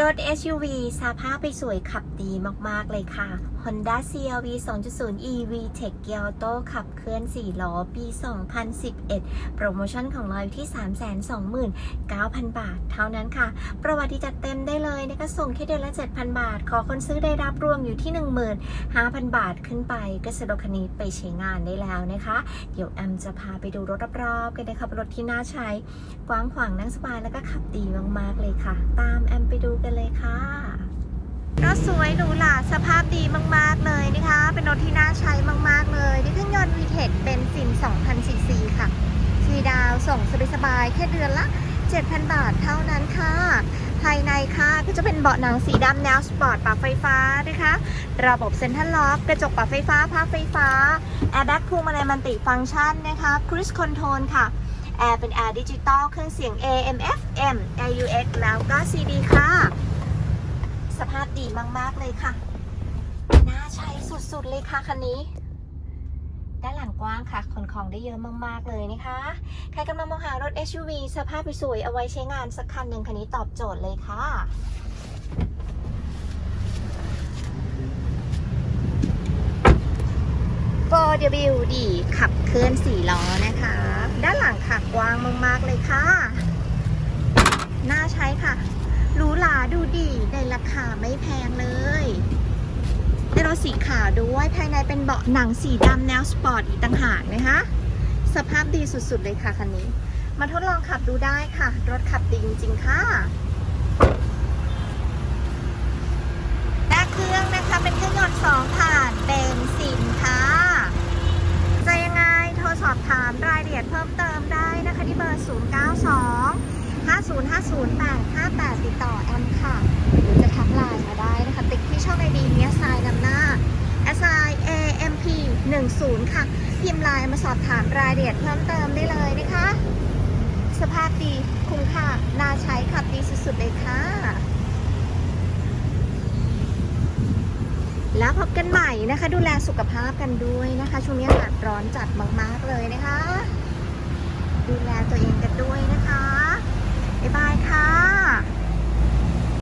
รถ SUV สภาพไปสวยขับดีมากๆเลยค่ะ Honda CRV 2.0 EV Tech Gear Auto ขับเคลื่อน 4 ล้อ ปี 2011 โปรโมชั่นของเราอยู่ที่ 329,000 บาท เท่านั้นค่ะ ประวัติจัดเต็มได้เลยนะคะส่งแค่เดือนละ 7,000 บาท ขอคนซื้อได้รับรวมอยู่ที่ 15,000 บาทขึ้นไป ก็สะดวกคันนี้ไปใช้งานได้แล้วนะคะ เดี๋ยวแอมจะพาไปดูรถรอบๆกันนะคะรถที่น่าใช้ กว้างขวางนั่งสบายแล้วก็ขับดีมากๆเลยค่ะ ตามแอมไปดูกันเลยค่ะ รถสวยหรูหราสภาพดีมากๆเลยนะคะ เป็นรถที่น่าใช้มากๆเลยด้วยเครื่องยนต์ VTEC เป็นซิน2,000ซีซีค่ะซีดาวส่งสบายๆแค่เดือนละ 7,000 บาทเท่านั้นค่ะ ภายในค่ะก็จะเป็นเบาะหนังสีดำแนวสปอร์ตปรับไฟฟ้านะคะ ระบบเซ็นทรัลล็อกกระจกปรับไฟฟ้าภาพไฟฟ้าแอร์แบ็กคูมาในมันติฟังก์ชันนะคะครู i คอนโทรลค่ะแอร์เป็นแอร์ดิจิตอลเครื่องเสียง AM FM AUX แล้วก็ CD ค่ะ สภาพดีมาก ๆ เลยค่ะ น่าใช้สุด ๆ เลยค่ะคันนี้ ด้านหลังกว้างค่ะ ขนของได้เยอะมาก ๆ เลยนะคะ ใครกำลังมองหารถ SUV สภาพสวยๆเอาไว้ใช้งานสักคันหนึ่งคันนี้ตอบโจทย์เลยค่ะ 4WD ขับเคลื่อน4ล้อนะคะ ด้านหลังค่ะกว้างมาก ๆ เลยค่ะ น่าใช้ค่ะ หรูหราดูดี ในราคาไม่แพงเลยในรถสีขาวด้วย ภายในเป็นเบาะหนังสีดำแนวสปอร์ตอีกต่างหากนะคะ สภาพดีสุดๆเลยค่ะคันนี้ มาทดลองขับดูได้ค่ะ รถขับดีจริงๆค่ะด้าเครื่องนะคะเป็นเครื่องยนต์สองผ่านเป็นซินค่ะจะยังไงโทรสอบถามรายละเอียดเพิ่มเติมได้นะคะที่เบอร์ 092 5050ติดต่อแอมค่ะหรือจะทักไลน์มาได้นะคะ ติ๊กที่ช่องไอดีเนี้ยไซน์นำหน้า s i AMP 10 ค่ะ พิมพ์ไลน์มาสอบถามรายละเอียดเพิ่มเติมได้เลยนะคะ สภาพดีคุ้มค่าน่าใช้ขับดีสุดๆเลยค่ะ แล้วพบกันใหม่นะคะ ดูแลสุขภาพกันด้วยนะคะ ช่วงนี้อากาศร้อนจัดมากๆเลยนะคะ ดูแลตัวเอง